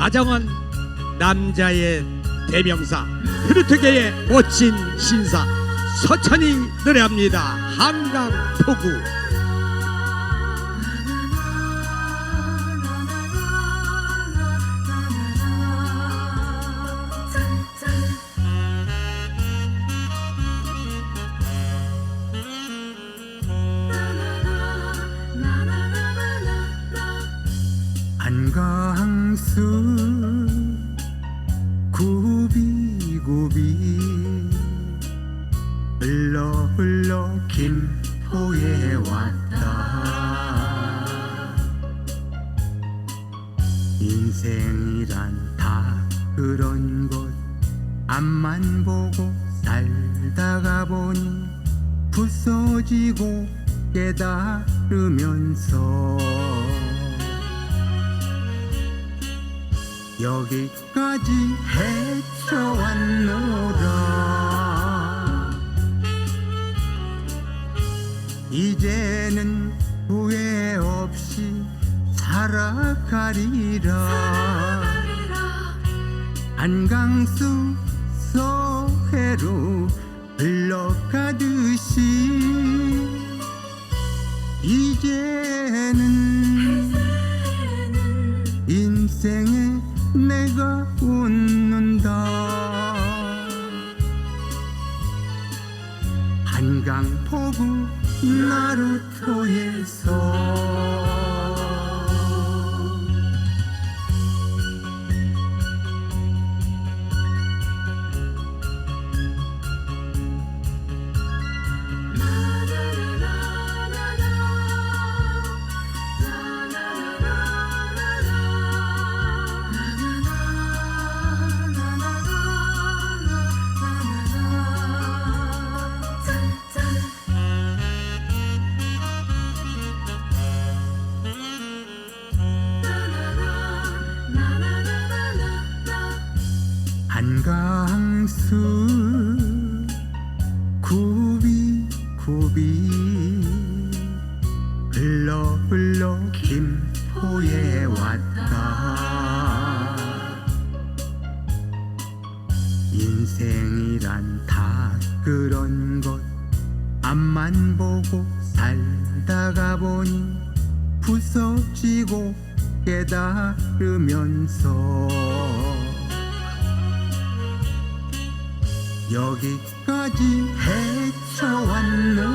다정한 남자의 대명사 트로트계의 멋진 신사 서천이 노래합니다. 한강 포구 구비구비 흘러 흘러 김포에 왔다. 인생이란 다 그런 것. 앞만 보고 살다가 보니 부서지고 깨달으면서 여기까지 헤쳐왔노라 이제는 후회 없이 살아가리라. 안강수 서해로 흘러가듯이 이제는 인생에 내가 웃는다. 한강 포구 나루터에서 한강수 구비 구비 흘러 흘러 김포에 왔다. 인생이란 다 그런 것. 앞만 보고 살다가 보니 부서지고 깨달으면서 여기까지 헤쳐왔노라.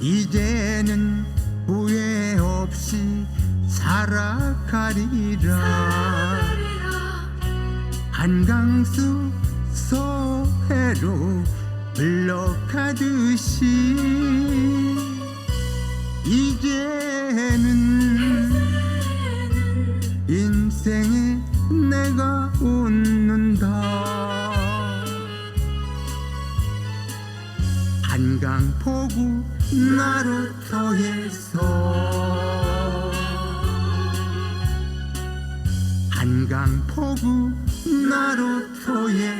이제는 후회 없이 살아가리라. 한강수 서해로 흘러가듯이 한강 포구 나루터에서 한강 포구 나루터에서